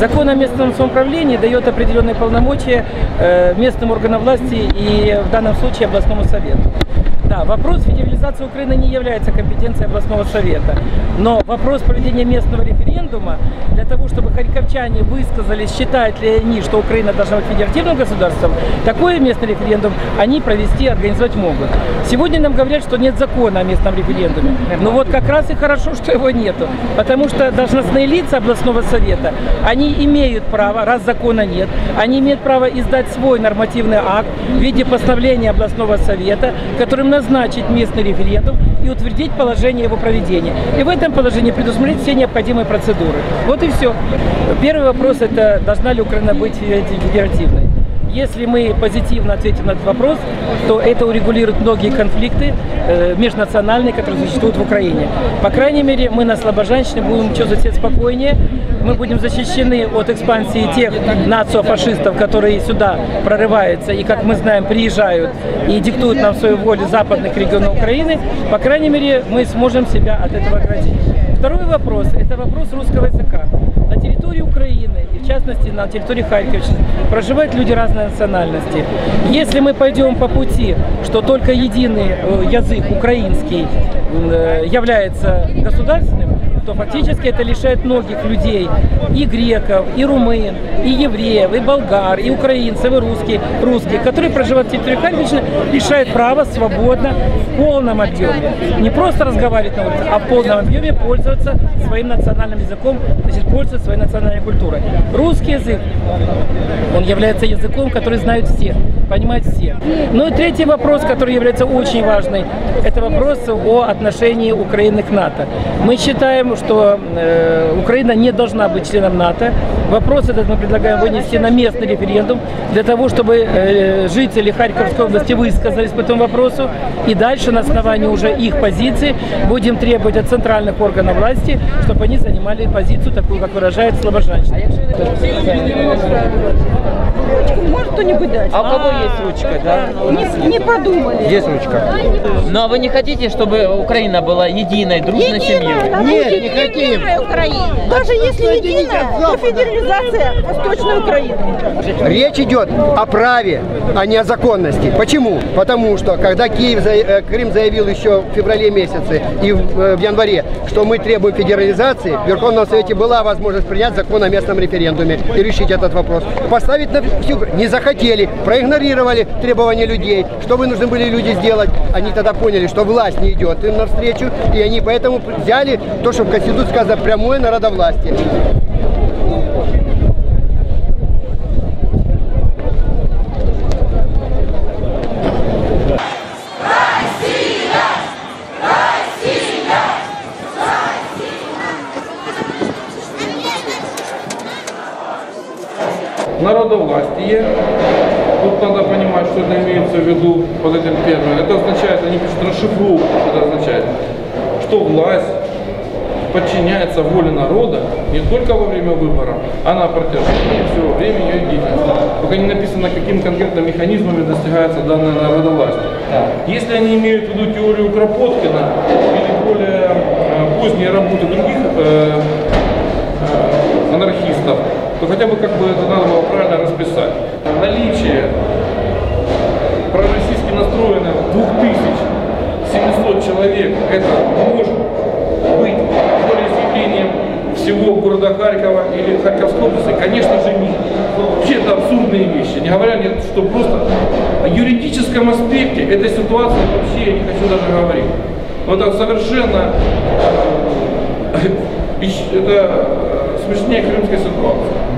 Закон о местном самоуправлении дает определенные полномочия э, местным органам власти и в данном случае областному совету. Да, вопрос федерализации Украины не является компетенцией областного совета, но вопрос проведения местного референдума для того, чтобы харьковчане высказались, считают ли они, что Украина должна быть федеративным государством, такой местный референдум они провести, организовать могут. Сегодня нам говорят, что нет закона о местном референдуме. Но вот как раз и хорошо, что его нету, потому что должностные лица областного совета, они имеют право, раз закона нет, они имеют право издать свой нормативный акт в виде постановления областного совета, которым назначить местный референдум и утвердить положение его проведения. И в этом положении предусмотреть все необходимые процедуры. Вот и все. Первый вопрос это должна ли Украина быть федеративной. Если мы позитивно ответим на этот вопрос, то это урегулирует многие конфликты э, межнациональные, которые существуют в Украине. По крайней мере, мы на Слобожанщине будем чувствовать себя спокойнее, мы будем защищены от экспансии тех нацио-фашистов, которые сюда прорываются и, как мы знаем, приезжают и диктуют нам свою волю западных регионов Украины. По крайней мере, мы сможем себя от этого оградить. Второй вопрос – это вопрос русского языка. Территории Украины, и в частности на территории Харьковщины, проживают люди разной национальности. Если мы пойдем по пути, что только единый э, язык украинский э, является государственным, то фактически это лишает многих людей, и греков, и румын, и евреев, и болгар, и украинцев, и русских, русских, которые проживают в территории Харьковщины, лишает права свободно в полном объеме. Не просто разговаривать на улице, а в полном объеме пользоваться своим национальным языком, значит, пользоваться своей национальной культурой. Русский язык, он является языком, который знают все, понимают все. Ну и третий вопрос, который является очень важный, это вопрос о отношении Украины к НАТО. Мы считаем, что э, Украина не должна быть членом НАТО. Вопрос этот мы предлагаем вынести на местный референдум для того, чтобы э, жители Харьковской области высказались по этому вопросу. И дальше на основании уже их позиции будем требовать от центральных органов власти, чтобы они занимали позицию такую, как выражает Слобожанщина. Может кто-нибудь дать? А у кого есть ручка, да? Не, не подумали. Есть ручка. Но вы не хотите, чтобы Украина была единой, дружной семьей? Нет, не хотим. Украина. Даже если единая, то федерализация Восточной Украины. Речь идет о праве, а не о законности. Почему? Потому что, когда Киев, за- э, Крым заявил еще в феврале месяце и в, э, в январе, что мы требуем федерализации, в Верховном Совете была возможность принять закон о местном референдуме и решить этот вопрос. Поставить на всю... Не захотели, проигнорировали требования людей. Что вынуждены были люди сделать? Они тогда поняли, что власть не идет им навстречу, и они поэтому взяли то, что в Конституции сказано, прямое народовластие. Народовластие. Тут надо понимать, что это имеется в виду под этим термином. Это означает, они пишут расшифровку, что это означает, что власть подчиняется воле народа не только во время выбора, а на протяжении всего времени ее деятельности. Только не написано, каким конкретно механизмами достигается данное народовластие. Если они имеют в виду теорию Кропоткина или более э, поздние работы других э, э, анархистов, то хотя бы как бы это надо было правильно расписать. Наличие пророссийски настроенных 2700 человек, это может быть волеизъявлением всего города Харькова или Харьковской области? Конечно же нет. Вообще это абсурдные вещи. Не говоря, нет, что просто о юридическом аспекте этой ситуации вообще я не хочу даже говорить. Но это совершенно э, это смешнее крымской ситуации.